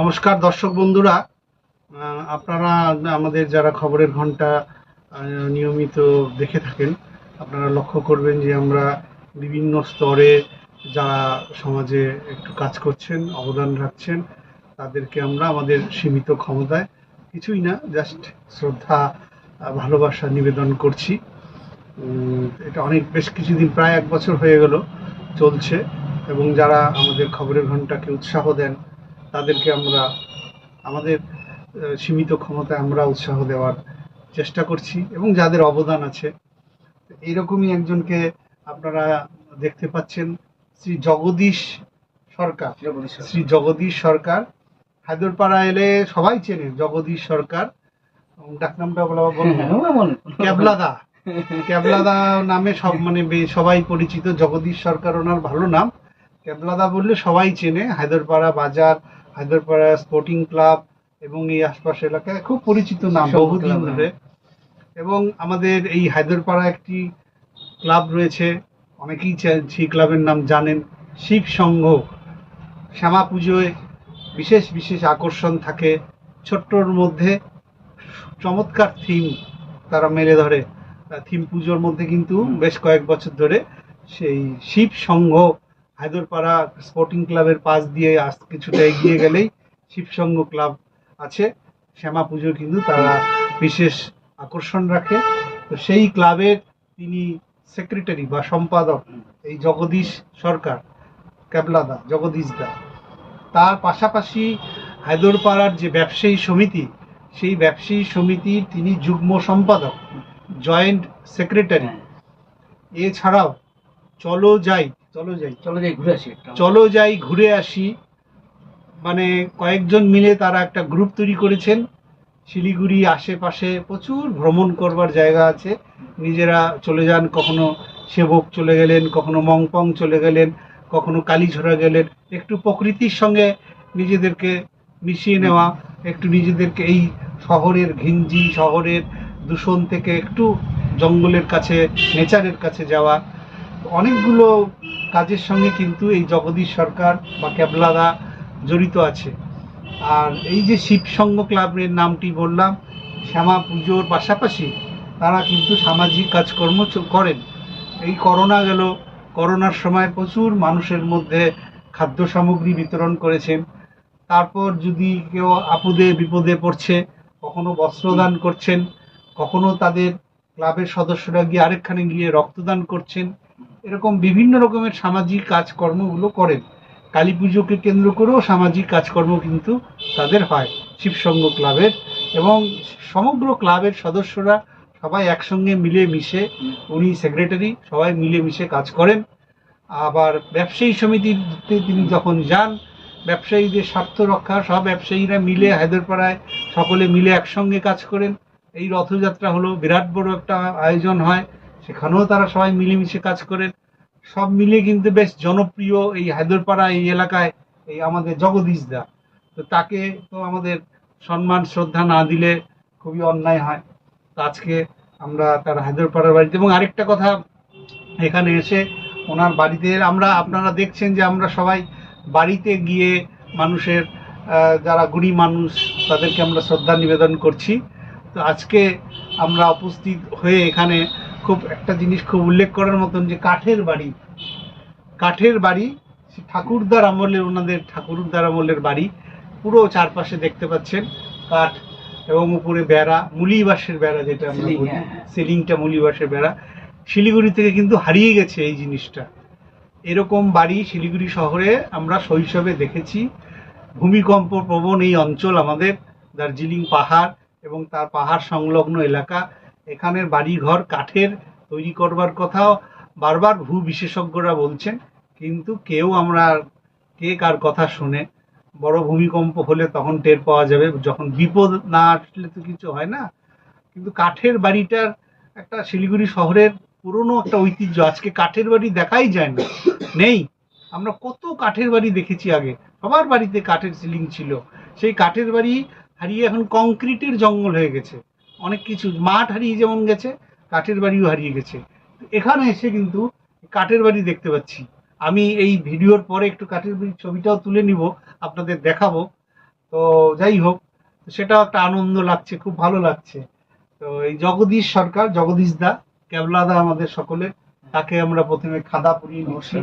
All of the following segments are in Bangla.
নমস্কার দর্শক বন্ধুরা। আপনারা আমাদের যারা খবরের ঘণ্টা নিয়মিত দেখে থাকেন, আপনারা লক্ষ্য করবেন যে আমরা বিভিন্ন স্তরে যারা সমাজে একটু কাজ করছেন, অবদান রাখছেন, তাদেরকে আমরা আমাদের সীমিত ক্ষমতায় কিছুই না জাস্ট শ্রদ্ধা ভালোবাসা নিবেদন করছি। এটা অনেক, বেশ কিছুদিন, প্রায় এক বছর হয়ে গেল চলছে এবং যারা আমাদের খবরের ঘন্টাকে উৎসাহ দেন তাদেরকে আমরা আমাদের সীমিত ক্ষমতায় আমরা উৎসাহ দেওয়ার চেষ্টা করছি এবং যাদের অবদান আছে। এইরকমই একজনকে আপনারা দেখতে পাচ্ছেন শ্রী জগদীশ সরকার। শ্রী জগদীশ সরকার। হায়দরপাড়া এলে সবাই চেনে জগদীশ সরকার। ডাকনামটা বলা বলব ক্যাবলাদা। ক্যাবলাদা নামে সব মানে সবাই পরিচিত। জগদীশ সরকার ওনার ভালো নাম। ক্যাবলাদা বললে সবাই চেনে। হায়দরপাড়া বাজার হায়দরপাড়া স্পোর্টিং ক্লাব এবং এই আশপাশ এলাকায় খুব পরিচিত নাম বহুদিন ধরে। এবং আমাদের এই হায়দরপাড়া একটি ক্লাব রয়েছে অনেকেই সেই ক্লাবের নাম জানেন শিব সংঘ। শ্যামা পুজোয় বিশেষ বিশেষ আকর্ষণ থাকে। ছোট্টর মধ্যে চমৎকার থিম তারা মেলে ধরে। থিম পুজোর মধ্যে কিন্তু বেশ কয়েক বছর ধরে সেই শিব সংঘ হায়দরপাড়া স্পোর্টিং ক্লাবের পাশ দিয়ে আস কিছুটা এগিয়ে গেলেই শিব সংঘ ক্লাব আছে। শ্যামা পুজো কিন্তু তারা বিশেষ আকর্ষণ রাখে। তো সেই ক্লাবের তিনি সেক্রেটারি বা সম্পাদক এই জগদীশ সরকার, ক্যাবলাদা জগদীশ দা তার পাশাপাশি হায়দরপাড়ার যে ব্যবসায়ী সমিতি, সেই ব্যবসায়ী সমিতির তিনি যুগ্ম সম্পাদক, জয়েন্ট সেক্রেটারি এছাড়াও চলো যাই চলো যাই চলো যাই ঘুরে আসি চলো যাই, ঘুরে আসি। মানে কয়েকজন মিলে তারা একটা গ্রুপ তৈরি করেছেন। শিলিগুড়ি আশেপাশে প্রচুর ভ্রমণ করবার জায়গা আছে। নিজেরা চলে যান, কখনো সেবক চলে গেলেন, কখনো মংপং চলে গেলেন, কখনো কালীঝোড়া গেলেন। একটু প্রকৃতির সঙ্গে নিজেদেরকে মিশিয়ে নেওয়া, একটু নিজেদেরকে এই শহরের ঘিঞ্জি, শহরের দূষণ থেকে একটু জঙ্গলের কাছে নেচারের কাছে যাওয়া। অনেকগুলো কাজের সঙ্গে কিন্তু এই জগদীশ সরকার বা ক্যাবলাদা জড়িত আছে। আর এই যে শিবসঙ্গ ক্লাবের নামটি বললাম, শ্যামা পুজোর পাশাপাশি তারা কিন্তু সামাজিক কাজকর্ম করেন। এই করোনা গেল, করোনার সময় প্রচুর মানুষের মধ্যে খাদ্য সামগ্রী বিতরণ করেছেন। তারপর যদি কেউ আপদে বিপদে পড়ছে, কখনো বস্ত্রদান করছেন, কখনো তাদের ক্লাবের সদস্যরা গিয়ে আরেকখানে গিয়ে রক্তদান করছেন এরকম বিভিন্ন রকমের সামাজিক কাজকর্মগুলো করেন। কালী পুজোকে কেন্দ্র করেও সামাজিক কাজকর্ম কিন্তু তাদের হয় শিবসঙ্গ ক্লাবের এবং সমগ্র ক্লাবের সদস্যরা সবাই একসঙ্গে মিলে মিশে উনি সেক্রেটারি সবাই মিলে মিশে কাজ করেন। আবার ব্যবসায়ী সমিতিতে তিনি যখন যান, ব্যবসায়ীদের স্বার্থ রক্ষা, সব ব্যবসায়ীরা মিলে হায়দরপাড়ায় সকলে মিলে একসঙ্গে কাজ করেন। এই রথযাত্রা হলো বিরাট বড় একটা আয়োজন হয়। সেখানেও তারা সবাই মিলেমিশে কাজ করেন। সব মিলিয়ে কিন্তু বেশ জনপ্রিয় এই হায়দরপাড়া এই এলাকায় এই আমাদের জগদীশ দা তো তাকে তো আমাদের সম্মান, শ্রদ্ধা না দিলে খুবই অন্যায় হয়। তো আজকে আমরা তার হায়দরপাড়ার বাড়িতে এবং আরেকটা কথা এখানে এসে ওনার বাড়িতে আমরা, আপনারা দেখছেন যে আমরা সবাই বাড়িতে গিয়ে মানুষের যারা গুণী মানুষ তাদেরকে আমরা শ্রদ্ধা নিবেদন করছি। তো আজকে আমরা উপস্থিত হয়ে এখানে খুব একটা জিনিস খুব উল্লেখ করার মতন যে কাঠের বাড়ি। কাঠের বাড়ি ঠাকুরদার আমলের ওনাদের ঠাকুরদার আমলের বাড়ি। পুরো চারপাশে দেখতে পাচ্ছেন কাঠ এবং উপরে বেড়া মুলি বাঁশের বেড়া যেটা আমরা বলি। হ্যাঁ, হ্যাঁ। সিলিংটা মুলি বাঁশের বেড়া। শিলিগুড়ি থেকে কিন্তু হারিয়ে গেছে এই জিনিসটা। এরকম বাড়ি শিলিগুড়ি শহরে আমরা শৈশবে দেখেছি। ভূমিকম্প প্রবণ এই অঞ্চল আমাদের দার্জিলিং পাহাড় এবং তার পাহাড় সংলগ্ন এলাকা। এখানের বাড়িঘর, কাঠের তৈরি করবার কথাও বারবার ভূ বিশেষজ্ঞরা বলছেন, কিন্তু কেউ আমরা কে কার কথা শুনে বড় ভূমিকম্প হলে তখন টের পাওয়া যাবে, যখন বিপদ না আসলে তো কিছু হয় না। কিন্তু কাঠের বাড়িটার একটা শিলিগুড়ি শহরের পুরনো একটা ঐতিহ্য, আজকে কাঠের বাড়ি দেখাই যায় না। নেই। আমরা কত কাঠের বাড়ি দেখেছি আগে। সবার বাড়িতে কাঠের সিলিং ছিল। সেই কাঠের বাড়ি হারিয়ে এখন কংক্রিটের জঙ্গল হয়ে গেছে। অনেক কিছু, মাঠ হারিয়ে যেমন গেছে, কাঠের বাড়িও হারিয়ে গেছে। এখানে এসে কিন্তু কাঠের বাড়ি দেখতে পাচ্ছি। আমি এই ভিডিওর পরে একটু কাঠের বাড়ির ছবিটাও তুলে নিব, আপনাদের দেখাবো। তো যাই হোক, সেটাও একটা আনন্দ লাগছে, খুব ভালো লাগছে। তো এই জগদীশ সরকার, জগদীশ দা কেবলা দা আমাদের সকলে তাকে আমরা প্রথমে খাদা পরিয়ে নিচ্ছি।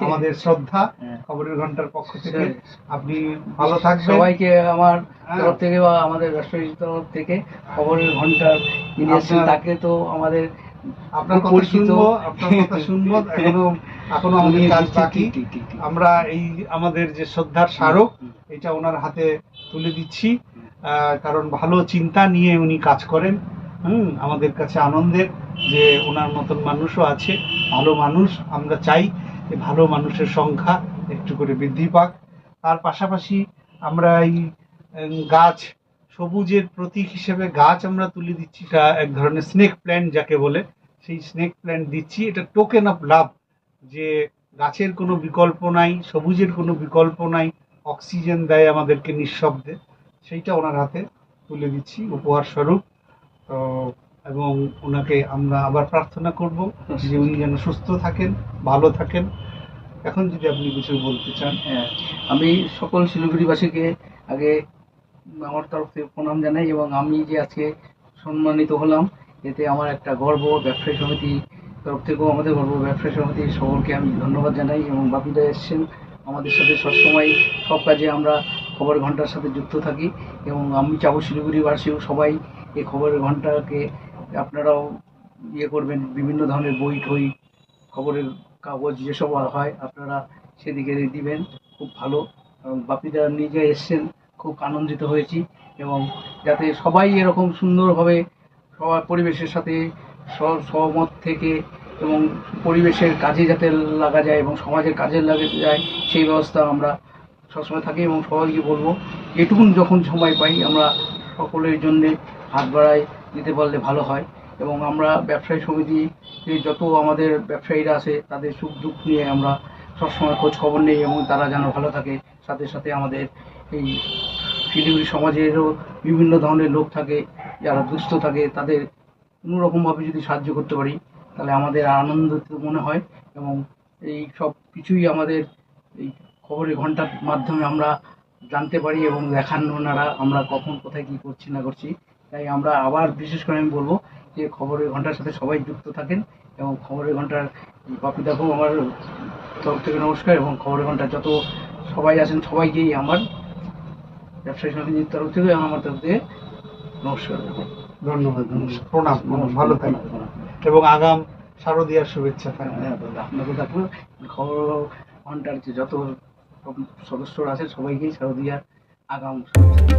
আমাদের শ্রদ্ধা হ্যাঁ। খবরের ঘণ্টার পক্ষ থেকে। আপনি ভালো থাকবেন। সবাইকে আমার হ্যাঁ। তরফ থেকে বা আমাদের ব্যবসায়ীর তরফ থেকে খবরের ঘণ্টা যিনি তাকে তো আমাদের আপনার কথা শুনব আপনার কথা শুনব। এখনও এখনও আমাদের কাজ বাকি। আমরা এই আমাদের যে শ্রদ্ধার স্মারক এটা ওনার হাতে তুলে দিচ্ছি। আহ, কারণ ভালো চিন্তা নিয়ে উনি কাজ করেন। হুম, আমাদের কাছে আনন্দের যে ওনার মতন মানুষও আছে, ভালো মানুষ, আমরা চাই যে ভালো মানুষের সংখ্যা একটু করে বৃদ্ধি পাক। তার পাশাপাশি আমরা এই গাছ, সবুজের প্রতীক হিসেবে গাছ আমরা তুলে দিচ্ছি, এটা এক ধরনের স্নেক প্ল্যান্ট যাকে বলে। সেই স্নেক প্ল্যান্ট দিচ্ছি, এটা টোকেন অফ লাভ যে গাছের কোনো বিকল্প নাই, সবুজের কোনো বিকল্প নাই অক্সিজেন দেয় আমাদেরকে নিঃশব্দে। সেইটা ওনার হাতে তুলে দিচ্ছি উপহার স্বরূপ তো, এবং ওনাকে আমরা আবার প্রার্থনা করব যে উনি যেন সুস্থ থাকেন, ভালো থাকেন। এখন যদি আপনি কিছু বলতে চান। হ্যাঁ আমি সকল শিলিগুড়িবাসীকে আগে আমার তরফ থেকে প্রণাম জানাই এবং আমি যে আজকে সম্মানিত হলাম, এতে আমার একটা গর্ব, ব্যবসায়ী সমিতি তরফ থেকেও আমাদের গর্ব, ব্যবসায়ী সমিতির সকলকে আমি ধন্যবাদ জানাই এবং বাপিদা এসছেন আমাদের সাথে সবসময়। সব কাজে আমরা খবর ঘণ্টার সাথে যুক্ত থাকি এবং আমি চাবো শিলিগুড়িবাসীও সবাই এই খবরের ঘন্টাকে আপনারাও ইয়ে করবেন, বিভিন্ন ধরনের বই টই, খবরের কাগজ যেসব হয় আপনারা সেদিকে দিবেন, খুব ভালো। বাপিদা নিজে এসছেন, খুব আনন্দিত হয়েছি এবং যাতে সবাই এরকম সুন্দরভাবে সবার পরিবেশের সাথে সহমত থেকে এবং পরিবেশের কাজে যাতে লাগা যায় এবং সমাজের কাজে লাগা যায়, সেই ব্যবস্থা আমরা সবসময় থাকি এবং সবাইকে বলব। এটুকুন যখন সময় পাই আমরা সকলের জন্যে হাত বাড়াই দিতে পারলে ভালো হয়। এবং আমরা ব্যবসায়ী সমিতি যত আমাদের ব্যবসায়ীরা আছে, তাদের সুখ দুঃখ নিয়ে আমরা সবসময় খোঁজ খবর নেই এবং তারা যেন ভালো থাকে। সাথে সাথে আমাদের এই শিলিগুড়ি সমাজেরও বিভিন্ন ধরনের লোক থাকে, যারা দুস্থ থাকে, তাদের কোনোরকমভাবে যদি সাহায্য করতে পারি, তাহলে আমাদের আনন্দিত মনে হয়। এবং এই সব কিছুই আমাদের এই খবরের ঘণ্টার মাধ্যমে আমরা জানতে পারি এবং দেখান ওনারা আমরা কখন, কোথায়, কী করছি, না করছি। তাই আমরা আবার বিশেষ করে আমি বলব যে খবরের ঘণ্টার সাথে সবাই যুক্ত থাকেন এবং খবরের ঘণ্টার বাপিদাকেও আমার তরফ থেকে নমস্কার এবং খবরের ঘণ্টার যত সবাই আছেন সবাইকেই আমার ব্যবসায়ী সমিতির তরফ থেকে এবং আমার তরফ থেকে নমস্কার। ধন্যবাদ প্রণাম ভালো থাকবেন। এবং আগাম শারদীয়ার শুভেচ্ছা থাকবে হ্যাঁ আপনাকে থাকব খবর ঘণ্টার যে যত সদস্যরা আছে সবাইকেই শারদীয়ার আগাম শুভেচ্ছা।